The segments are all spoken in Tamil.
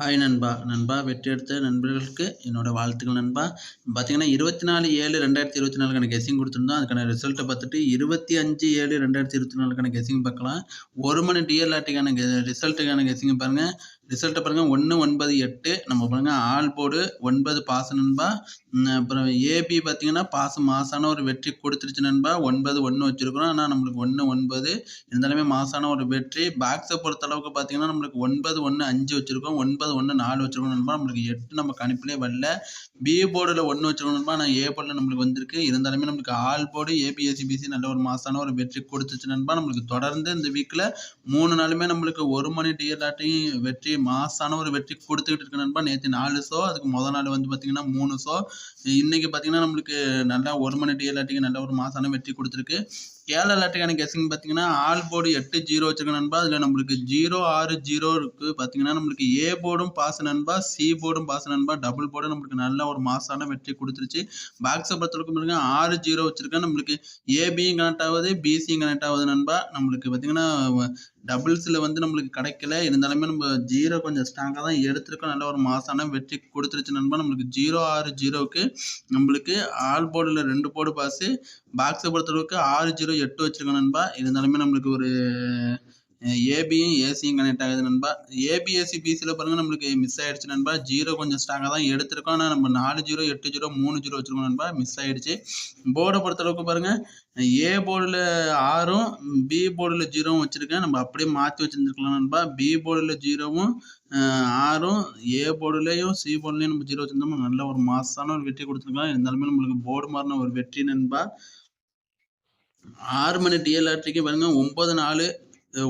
ஹாய் நண்பா. நண்பா வெற்றி எடுத்த நண்பர்களுக்கு என்னோடய வாழ்த்துக்கள் நண்பா. பார்த்தீங்கன்னா இருபத்தி நாலு ஏழு ரெண்டாயிரத்தி இருபத்தி நாலுக்கான கெஸிங் கொடுத்துருந்தோம். அதுக்கான ரிசல்ட்டை பார்த்துட்டு இருபத்தி அஞ்சு ஏழு ரெண்டாயிரத்தி இருபத்தி நாலுக்கான கெஸிங் பார்க்கலாம். ஒரு மணி டிஎல்ஆர்டிக்கான கெ ரிசல்ட்டுக்கான கெஸிங் பாருங்கள் ரிசல்ட்டை பாருங்கள் ஒன்று ஒன்பது எட்டு. நம்ம பாருங்கள் ஆல் போர்டு ஒன்பது பாச நண்பா. அப்புறம் ஏபி பார்த்தீங்கன்னா பாஸ் மாசான ஒரு வெற்றி கொடுத்துருச்சு நண்பா. ஒன்பது ஒன்று வச்சுருக்கிறோம். ஆனால் நம்மளுக்கு ஒன்று ஒன்பது. இருந்தாலுமே மாசான ஒரு வெற்றி. பாக்ஸை பொறுத்த அளவுக்கு பார்த்தீங்கன்னா நம்மளுக்கு ஒன்பது ஒன்று அஞ்சு வச்சுருக்கோம். ஒன்பது ஒன்று நாலு வச்சுருக்கோம் நண்பா. நம்மளுக்கு எட்டு நம்ம கணிப்பிலே வரல. பி போர்டில் ஒன்று வச்சுருக்கோம் நண்பா. ஆனால் ஏ போர்டில் நம்மளுக்கு வந்திருக்கு. இருந்தாலுமே நம்மளுக்கு ஆல் போர்டு ஏபிஎஸ்சிபிசி நல்ல ஒரு மாசான ஒரு வெற்றி கொடுத்துச்சு நண்பா. நம்மளுக்கு தொடர்ந்து இந்த வீக்கில் மூணு நாளுமே நம்மளுக்கு ஒரு மணி டிஎல்ஆட்டையும் வெற்றி மாசான ஒரு வெற்றி கொடுத்துக்கிட்டு இருக்கு நண்பா. நேற்று நாலு ஷோ அதுக்கு முதல் நாள் வந்து பார்த்தீங்கன்னா மூணு ஷோ இன்னைக்கு பார்த்தீங்கன்னா நம்மளுக்கு நல்லா ஒரு மணி டிஎல்ஆட்டிக்கு நல்ல ஒரு மாசான வெற்றி கொடுத்துருக்கு. கேரளா அலர்ட்டுக்கான கெஸிங் பார்த்தீங்கன்னா ஆல் போர்டு எட்டு ஜீரோ வச்சுருக்க நண்பா. அதில் நம்மளுக்கு ஜீரோ ஆறு ஜீரோ இருக்குது பார்த்தீங்கன்னா நம்மளுக்கு ஏ போர்டும் பாஸ் நண்பா சி போர்டும் பாஸ் நண்பா. டபுள் போர்டும் நம்மளுக்கு நல்ல ஒரு மாசான வெற்றி கொடுத்துருச்சு. பாக்ஸை பொறுத்தவரைக்கும் பாருங்க ஆறு ஜீரோ வச்சிருக்கேன் நம்மளுக்கு ஏபியும் கனெக்ட் ஆகுது பிசியும் கனெக்ட் ஆகுது நண்பா. நம்மளுக்கு பார்த்தீங்கன்னா டபுள்ஸில் வந்து நம்மளுக்கு கிடைக்கல. இருந்தாலுமே நம்ம ஜீரோ கொஞ்சம் ஸ்ட்ராங்காக தான் எடுத்திருக்கோம். நல்ல ஒரு மாசான வெற்றி கொடுத்துருச்சு நண்பா. நம்மளுக்கு ஜீரோ ஆறு ஜீரோவுக்கு நம்மளுக்கு ஆல் போர்டில் ரெண்டு போர்டு பாஸு பாக்ஸை பொறுத்தளவுக்கு ஆறு ஜீரோ எட்டு வச்சிருக்கோம் நண்பா. இருந்தாலுமே நம்மளுக்கு ஒரு ஏபியும் ஏசியும் கனெக்ட் ஆகுது நண்பா. ஏபிஎஸ்சி பிசியில் பாருங்கள் நம்மளுக்கு மிஸ் ஆகிடுச்சு நண்பா. ஜீரோ கொஞ்சம் ஸ்ட்ராங்காக தான் எடுத்திருக்கோம். ஆனால் நம்ம நாலு ஜீரோ எட்டு ஜீரோ மூணு ஜீரோ வச்சுருக்கோம் நண்பா. மிஸ் ஆகிடுச்சு போர்டை பொறுத்தளவுக்கு பாருங்கள் ஏ போர்டில் ஆறும் பி போர்டில் ஜீரோவும் வச்சுருக்கேன். நம்ம அப்படியே மாற்றி வச்சுருந்துருக்கலாம் நண்பா. பி போர்டில் ஜீரோவும் ஆறும் ஏ போர்டுலேயும் சி போர்டுலேயும் நம்ம ஜீரோ வச்சுருந்தோம் நல்ல ஒரு மாசான ஒரு வெற்றி கொடுத்துருக்கலாம். இருந்தாலுமே நம்மளுக்கு போர்டு மாறின ஒரு வெற்றி நண்பா. ஆறு மணி டிஎல்ஆர்டிக்கு பாருங்கள் ஒம்பது நாலு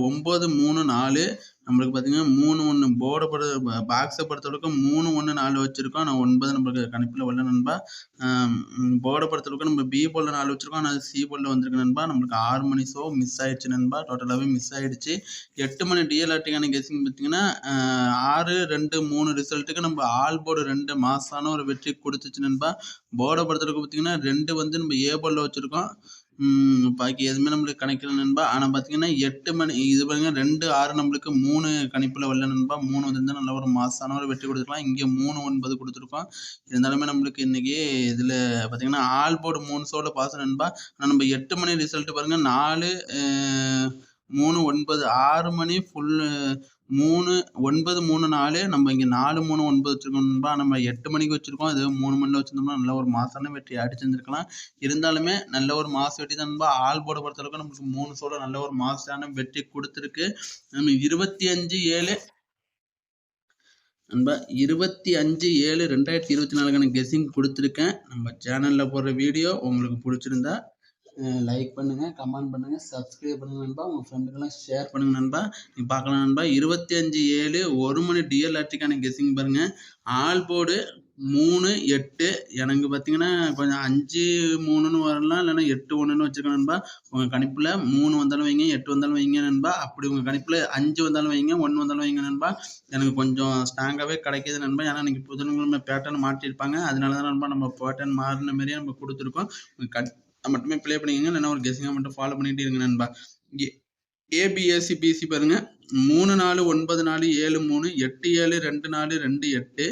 ஒம்பது மூணு நாலு. நம்மளுக்கு பார்த்தீங்கன்னா மூணு ஒன்று போர்டை பொறுத்த பாக்ஸை பொறுத்தளவுக்கு மூணு ஒன்று நாலு வச்சுருக்கோம். ஆனால் ஒன்பது நம்மளுக்கு கணிப்பில் வரல நண்பா. போர்டை பொறுத்தளவுக்கு நம்ம பி போர்டில் நாலு வச்சுருக்கோம். ஆனால் சி போர்டில் வந்திருக்கு நண்பா. நம்மளுக்கு ஆறு மணி ஷோ மிஸ் ஆயிடுச்சு நண்பா. டோட்டலாகவே மிஸ் ஆயிடுச்சு. எட்டு மணி டிஎல்ஆர்டிக்கான கெஸிங் பார்த்தீங்கன்னா ஆறு ரெண்டு மூணு ரிசல்ட்டுக்கு நம்ம ஆல் போர்டு ரெண்டு மாசான ஒரு வெற்றி கொடுத்துச்சு நண்பா. போர்டை பொறுத்தளவுக்கு பார்த்தீங்கன்னா ரெண்டு வந்து நம்ம ஏ போர்டில் வச்சுருக்கோம். பாக்கி எதுவுமே நம்மளுக்கு கணக்கில் நண்பா. ஆனால் பார்த்தீங்கன்னா எட்டு மணி இது பாருங்க ரெண்டு ஆறு நம்மளுக்கு மூணு கணிப்பில் வரல நண்பா. மூணு வந்து நல்ல ஒரு மாசான ஒரு வெற்றி கொடுத்துருக்கலாம். இங்கே மூணு ஒன்பது கொடுத்துருக்கோம். இருந்தாலுமே நம்மளுக்கு இன்றைக்கி இதில் பார்த்தீங்கன்னா ஆல் போர்டு மூணு ஷோவில் பாஸ் நண்பா. ஆனால் நம்ம எட்டு மணி ரிசல்ட் பாருங்கள் நாலு மூணு ஒன்பது ஆறு மணி ஃபுல்லு மூணு ஒன்பது மூணு நாலு. நம்ம இங்கே நாலு மூணு ஒன்பது வச்சுருக்கோம்பா நம்ம எட்டு மணிக்கு வச்சுருக்கோம். அது மூணு மணியில் வச்சுருந்தோம்னா நல்ல ஒரு மாசான வெற்றி அடிச்சிருந்துருக்கலாம் இருந்தாலுமே நல்ல ஒரு மாச வெற்றி தான்பா ஆள் போட பொறுத்தளவுக்கு நம்மளுக்கு மூணு சோட நல்ல ஒரு மாசான வெற்றி கொடுத்துருக்கு. நம்ம இருபத்தி அஞ்சு ஏழு. நண்பா இருபத்தி அஞ்சு ஏழு ரெண்டாயிரத்தி இருபத்தி நாலுக்கான கெஸ்ஸிங் கொடுத்துருக்கேன். நம்ம சேனலில் போடுற வீடியோ உங்களுக்கு பிடிச்சிருந்தா லைக் பண்ணுங்கள் கமெண்ட் பண்ணுங்கள் சப்ஸ்கிரைப் பண்ணுங்கள் நண்பா. உங்கள் ஃப்ரெண்டுக்கெல்லாம் ஷேர் பண்ணுங்கள் நண்பா. நீ பார்க்கலாம் நண்பா. இருபத்தி அஞ்சு ஏழு ஒரு மணி டிஎல்ஆர்டிக்கான கெஸிங் பாருங்கள் ஆல் போர்டு மூணு எட்டு. எனக்கு பார்த்தீங்கன்னா கொஞ்சம் அஞ்சு மூணுன்னு வரலாம். இல்லைன்னா எட்டு ஒன்றுன்னு வச்சுருக்கேன் நண்பா. உங்கள் கணிப்பில் மூணு வந்தாலும் வைங்க எட்டு வந்தாலும் வைங்க நண்பா. அப்படி உங்கள் கணிப்பில் அஞ்சு வந்தாலும் வைங்க ஒன்று வந்தாலும் வைங்க நண்பா. எனக்கு கொஞ்சம் ஸ்ட்ராங்காகவே கிடைக்கிது நண்பா. ஏன்னா இன்றைக்கி புதன்கிழமை பேட்டர்ன் மாட்டியிருப்பாங்க அதனால தான் நண்பா நம்ம பேட்டர்ன் மாறின மாதிரியே நம்ம கொடுத்துருக்கோம். கட் மட்டுமே ப்ளே பண்ணிக்கோங்க. இல்லைன்னா ஒரு கெஸிங்காக மட்டும் ஃபாலோ பண்ணிகிட்டே இருங்க நண்பா. ஏபிஎஸ்சி பிசி பாருங்கள் மூணு நாலு ஒன்பது நாலு ஏழு மூணு எட்டு ஏழு ரெண்டு நாலு ரெண்டு எட்டு.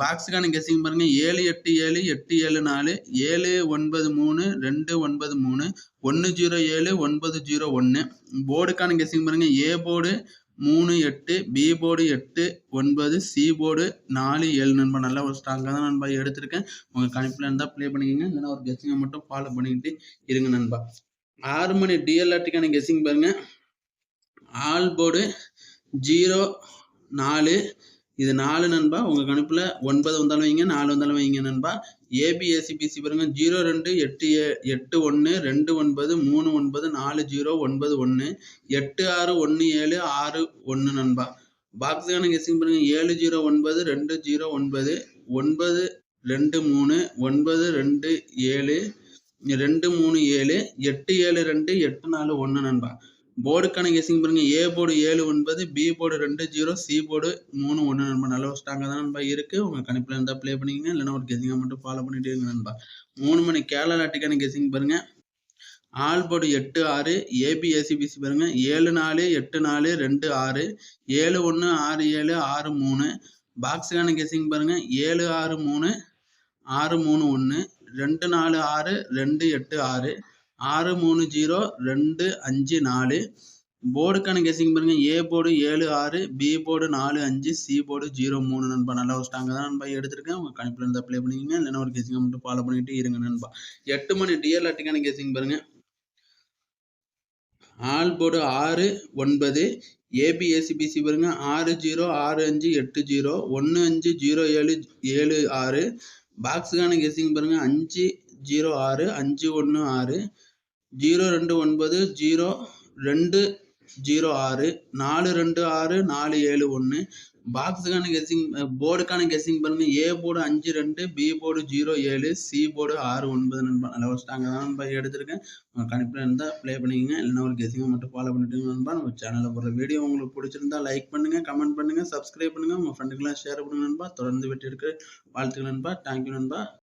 பாக்ஸுக்கான கெஸிங் பாருங்கள் ஏழு எட்டு ஏழு எட்டு ஏழு நாலு ஏழு ஒன்பது மூணு ரெண்டு ஒன்பது மூணு ஒன்று ஜீரோ ஏழு ஒன்பது ஜீரோ ஒன்று போர்டுக்கான கெஸிங் பாருங்கள் ஏ போர்டு மூணு எட்டு பி போர்டு எட்டு ஒன்பது சி போர்டு நாலு ஏழு நண்பா. நல்லா ஒரு ஸ்ட்ராங்காக தான் நண்பா எடுத்திருக்கேன். உங்கள் கணிப்பில் இருந்தால் ப்ளே பண்ணிக்கோங்க. இல்லைன்னா ஒரு கெஸ்ஸிங்கை மட்டும் ஃபாலோ பண்ணிக்கிட்டு இருங்க நண்பா. ஆறு மணி டிஎல்ஆர்டிக்கான கெஸ்ஸிங் பாருங்கள் ஆல் போர்டு ஜீரோ நாலு இது நாலு நண்பா உங்கள் கணிப்பில் ஒன்பது வந்தாலும் வைங்க நாலு வந்தாலும் வைங்க நண்பா. ஏபிஎஸ்சிபிசி பாருங்க ஜீரோ ரெண்டு எட்டு ஏ எட்டு ஒன்று ரெண்டு ஒன்பது மூணு ஒன்பது நாலு ஜீரோ ஒன்பது ஒன்று எட்டு ஆறு ஒன்று ஏழு ஆறு ஒன்று நண்பா. பாக்ஸுக்கான கெஸ்ஸிங் பாருங்க ஏழு ஜீரோ ஒன்பது ரெண்டு ஜீரோ ஒன்பது ஒன்பது ரெண்டு மூணு ஒன்பது ரெண்டு ஏழு ரெண்டு மூணு ஏழு எட்டு ஏழு ரெண்டு எட்டு நாலு ஒன்று நண்பா. போர்டுக்கான கெஸிங் பாருங்கள் ஏ போர்டு ஏழு ஒன்பது பி போர்டு ரெண்டு ஜீரோ சி போர்டு மூணு ஒன்று நண்பா. நல்ல ஒரு ஸ்ட்ராங்காக தான் நண்பா இருக்குது உங்கள் கணிப்பில் இருந்தால் ப்ளே பண்ணிக்கங்க. இல்லைன்னா ஒரு கெஸிங்கை மட்டும் ஃபாலோ பண்ணிகிட்டே இருங்க நண்பா. மூணு மணி கேரளா நாட்டுக்கான கெஸிங் பாருங்கள் ஆல் போர்டு எட்டு ஆறு ஏபிஎஸ்சிபிசி பாருங்கள் ஏழு நாலு எட்டு நாலு ரெண்டு ஆறு ஏழு ஒன்று ஆறு ஏழு ஆறு மூணு. பாக்ஸுக்கான கெஸிங் பாருங்கள் ஏழு ஆறு மூணு ஆறு மூணு ஒன்று ரெண்டு நாலு ஆறு ரெண்டு எட்டு ஆறு. ஆறு மூணு ஜீரோ ரெண்டு அஞ்சு நாலு. போர்டுக்கான கெஸிங் பாருங்க. ஏ போர்டு ஏழு ஆறு பி போர்டு நாலு அஞ்சு சி போர்டு ஜீரோ மூணு நண்பா. நல்லா ஒரு ஸ்ட்ராங்காக தான் நண்பா எடுத்திருக்கேன். உங்கள் கணிப்பில் இருந்து அப்ளை பண்ணிக்கங்க. இல்லைன்னா ஒரு கெஸிங்கை மட்டும் ஃபாலோ பண்ணிட்டு இருங்க நண்பா. எட்டு மணி டிஎல் அட்டிக்கான கெஸிங் பாருங்க. ஆல் போர்டு ஆறு ஒன்பது ஏபிஎஸ்சிபிசி பாருங்க. ஆறு ஜீரோ ஆறு அஞ்சு எட்டு ஜீரோ ஒன்று அஞ்சு ஜீரோ ஏழு ஏழு ஆறு. பாக்ஸுக்கான கெஸிங் பாருங்க. அஞ்சு ஜீரோ ஆறு அஞ்சு ஒன்று ஆறு. ஜீரோ ரெண்டு ஒன்பது ஜீரோ ரெண்டு ஜீரோ ஆறு நாலு ரெண்டு ஆறு நாலு ஏழு ஒன்று பாக்ஸுக்கான கெஸ்ஸிங் போர்டுக்கான கெஸ்ஸிங் பண்ணுங்கள் ஏ போர்டு அஞ்சு ரெண்டு பி போர்டு ஜீரோ ஏழு சி போர்டு ஆறு ஒன்பது நண்பா. நல்ல ஒரு ஸ்ட்ராங்காக தான் நண்பா எடுத்திருக்கேன். கணிப்பில் இருந்தால் ப்ளே பண்ணிக்கங்க. இல்லைன்னா ஒரு கெஸ்ஸிங்கை மட்டும் ஃபாலோ பண்ணிட்டு நண்பா. நம்ம சேனலில் போகிற வீடியோ உங்களுக்கு பிடிச்சிருந்தா லைக் பண்ணுங்கள் கமெண்ட் பண்ணுங்கள் சப்ஸ்கிரைப் பண்ணுங்கள் உங்கள் ஃப்ரெண்டுக்கெல்லாம் ஷேர் பண்ணுங்க நண்பா. தொடர்ந்து விட்டு எடுக்க வாழ்த்துக்கள் நண்பா. தேங்க்யூ நண்பா.